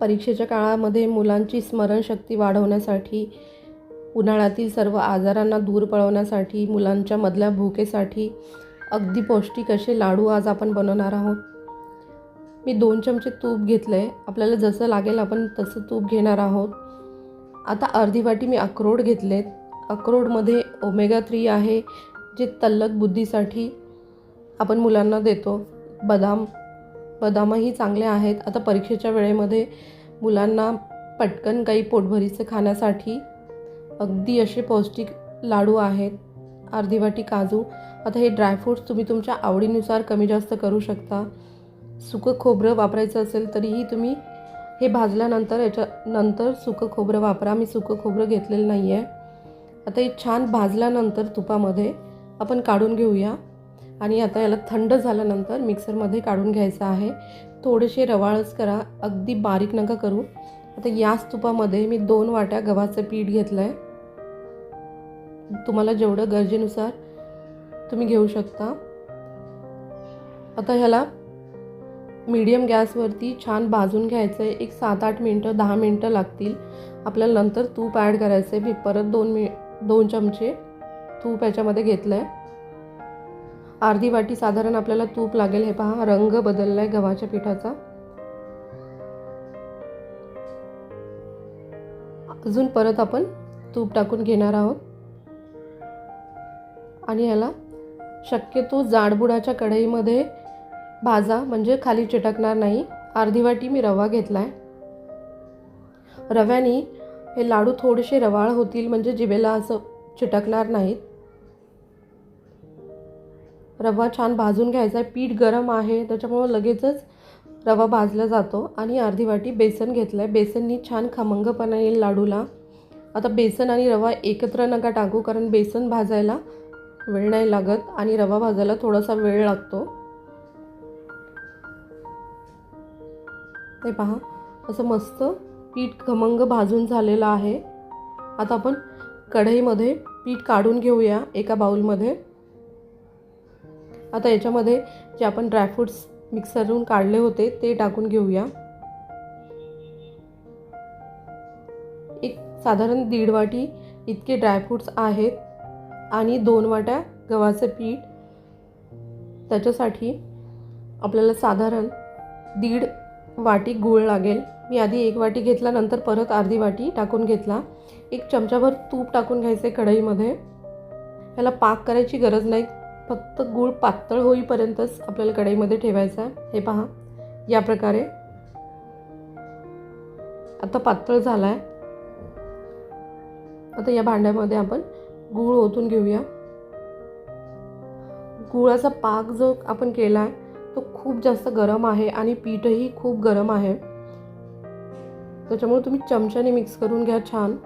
परीक्षेच्या काळामध्ये मुलांची स्मरणशक्ती वाढवण्यासाठी उन्हाळ्यातील सर्व आजारांना दूर पळवण्यासाठी मुलांच्या मधल्या भुकेसाठी अगदी पौष्टिक असे लाडू आज आपण बनवणार आहोत. मी दोन चमचे तूप घेतलं आहे आपल्याला जसं लागेल आपण तसं तूप घेणार आहोत. आता अर्धी वाटी मी अक्रोड घेतलेत. अक्रोडमध्ये ओमेगा थ्री आहे जे तल्लक बुद्धीसाठी आपण मुलांना देतो. बदाम बदामही चांगले आहेत. आता परीक्षेच्या वेळेमध्ये मुलांना पटकन काही पोटभरीचं खाण्यासाठी अगदी असे पौष्टिक लाडू आहेत. अर्धी वाटी काजू. आता हे ड्रायफ्रूट्स तुम्ही तुमच्या आवडीनुसार कमी जास्त करू शकता. सुकं खोबरं वापरायचं असेल तरीही तुम्ही हे भाजल्यानंतर याच्या नंतर सुकं खोबरं वापरा. मी सुकं खोबरं घेतलेलं नाही आहे आता हे छान भाजल्यानंतर तुपामध्ये आपण काढून घेऊया. आणि आता याला थंड झाल्यानंतर मिक्सरमध्ये काढून घ्यायचं आहे. थोडेसे रवाळच करा. अगदी बारीक नका करू. आता याच तुपामध्ये मी दोन वाट्या गव्हाचं पीठ घेतलं आहे तुम्हाला जेवढं गरजेनुसार तुम्ही घेऊ शकता. आता ह्याला मीडियम गॅसवरती छान भाजून घ्यायचं आहे एक सात आठ मिनटं दहा मिनटं लागतील. आपल्याला नंतर तूप ॲड करायचं आहे मी परत दोन मि दोन चमचे तूप याच्यामध्ये घेतलं आहे अर्धी वाटी साधारण आपल्याला तूप लागेल. हे पहा रंग बदलला आहे गव्हाच्या पिठाचा. अजून परत आपण तूप टाकून घेणार आहोत. आणि ह्याला शक्यतो जाडबुडाच्या कढईमध्ये भाजा म्हणजे खाली चिटकणार नाही. अर्धी वाटी मी रवा घेतला आहे रव्याने हे लाडू थोडेसे रवाळ होतील म्हणजे जिभेला असं चिटकणार नाहीत. रवा छान भाजून घ्यायचा आहे. पीठ गरम आहे त्याच्यामुळं लगेचच रवा भाजला जातो. आणि अर्धी वाटी बेसन घेतलं आहे बेसननी छान खमंगपणा येईल लाडूला. आता बेसन आणि रवा एकत्र नका टाकू कारण बेसन भाजायला वेळ नाही लागत आणि रवा भाजायला थोडासा वेळ लागतो. ते पहा असं मस्त पीठ खमंग भाजून झालेलं आहे. आता आपण कढईमध्ये पीठ काढून घेऊया एका बाउलमध्ये आता याच्यामध्ये जे आपण ड्रायफ्रूट्स मिक्सरवरून काढले होते ते टाकून घेऊया. एक साधारण दीड वाटी इतके ड्रायफ्रूट्स आहेत आणि दोन वाट्या गव्हाचं पीठ. त्याच्यासाठी आपल्याला साधारण दीड वाटी गूळ लागेल. मी आधी एक वाटी घेतला नंतर परत अर्धी वाटी टाकून घेतला. एक चमचाभर तूप टाकून घ्यायचे कढईमध्ये. ह्याला पाक करायची गरज नाही. फक्त गूळ पातळ होईपर्यंतच आपल्याला कढईमध्ये ठेवायचा आहे. हे पहा या प्रकारे. आता पातळ झाला आहे आता या भांड्यामध्ये आपण गूळ ओतून घेऊया. गुळाचा पाक जो आपण केला आहे तो खूप जास्त गरम आहे आणि पीठही खूप गरम आहे. त्याच्यामुळे तुम्ही चमच्याने मिक्स करून घ्या छान.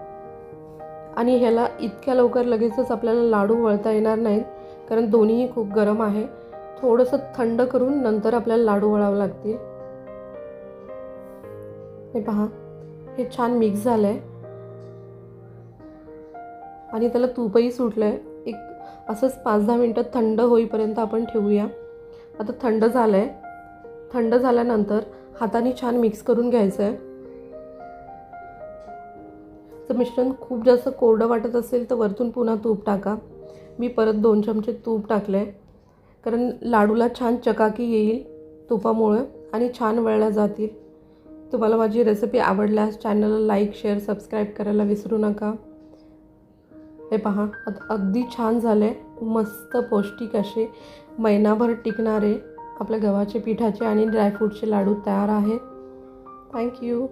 आणि ह्याला इतक्या लवकर लगेचच आपल्याला लाडू वळता येणार नाहीत. कारण दोन्हीही खूप गरम आहे. थोडंसं थंड करून नंतर आपल्याला लाडू वळावं लागतील. हे पहा हे छान मिक्स झालं आहे आणि त्याला तूपही सुटलं आहे एक असंच पाच दहा मिनटं थंड होईपर्यंत आपण ठेवूया. आता थंड झालं आहे थंड झाल्यानंतर हाताने छान मिक्स करून घ्यायचं आहे जर मिश्रण खूप जास्त कोरडं वाटत असेल तर वरतून पुन्हा तूप टाका. मी परत दोन चमचे तूप टाकलं आहे कारण लाडूला छान चकाकी येईल तुपामुळं आणि छान वळल्या जातील. तुम्हाला माझी रेसिपी आवडल्यास चॅनलला लाईक शेअर सबस्क्राईब करायला विसरू नका. हे पहा अगदी छान झाले मस्त पौष्टिक असे महिनाभर टिकणारे आपल्या गव्हाचे पिठाचे आणि ड्रायफ्रूटचे लाडू तयार आहेत. थँक्यू